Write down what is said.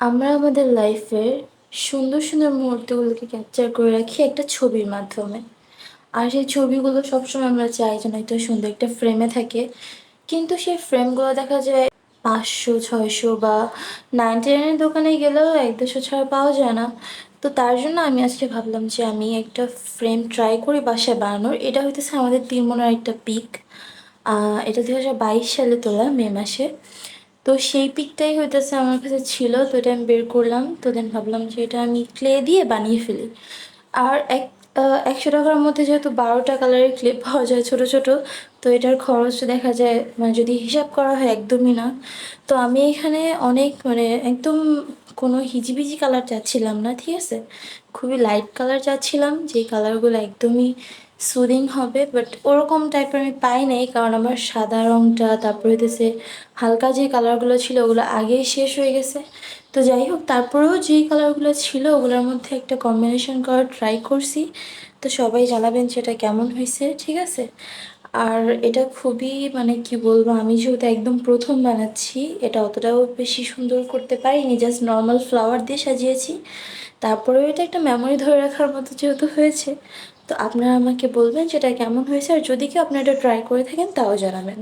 আমরা আমাদের লাইফের সুন্দর, সুন্দর মুহূর্তগুলোকে ক্যাপচার করে রাখি একটা ছবির মাধ্যমে। আর সেই ছবিগুলো সবসময় আমরা চাই যেন একটা সুন্দর একটা ফ্রেমে থাকে। কিন্তু সেই ফ্রেমগুলো দেখা যায় পাঁচশো ছয়শো বা 99 এর দোকানে গেলেও ১-২০০ ছাড়া পাওয়া যায় না। তো তার জন্য আমি আজকে ভাবলাম যে আমি একটা ফ্রেম ট্রাই করি বাসায় বানানোর। এটা হইতেছে আমাদের তিনমনের একটা পিক। এটা ২০২২ সালে তোলা মে মাসে। তো সেই পিকটাই হইতেছে আমার কাছে ছিল। তো এটা আমি বের করলাম। তো দেন ভাবলাম যে এটা আমি ক্লে দিয়ে বানিয়ে ফেলি। আর এক আ ৳১০০ র মধ্যে যেহেতু বারোটা কালারের ক্লে পাওয়া যায় ছোট, ছোট। তো এটার খরচ দেখা যায় মানে যদি হিসাব করা হয় একদমই না। তো আমি এখানে অনেক মানে একদম কোনো হিজিবিজি কালার চাচ্ছিলাম না, ঠিক আছে? খুবই লাইট কালার চাচ্ছিলাম যেই কালারগুলো একদমই সুদিং হবে। বাট ওরকম টাইপের আমি পাই নাই। কারণ আমার সাদা রংটা তারপরে হইতেছে হালকা যে কালারগুলো ছিল ওগুলো আগেই শেষ হয়ে গেছে। তো যাই হোক তারপরেও যেই কালারগুলো ছিল ওগুলোর মধ্যে একটা কম্বিনেশন করার ট্রাই করছি। তো সবাই জানাবেন সেটা কেমন হয়েছে ঠিক আছে? আর এটা খুবই মানে কি বলব আমি যেহেতু একদম প্রথম বানাচ্ছি এটা অতটাও বেশি সুন্দর করতে পারিনি। জাস্ট নর্মাল ফ্লাওয়ার দিয়ে সাজিয়েছি। তারপরেও এটা একটা মেমোরি ধরে রাখার মতো যেহেতু হয়েছে, তো আপনারা আমাকে বলবেন সেটা কেমন হয়েছে? আর যদি কেউ আপনারা এটা ট্রাই করে থাকেন তাও জানাবেন।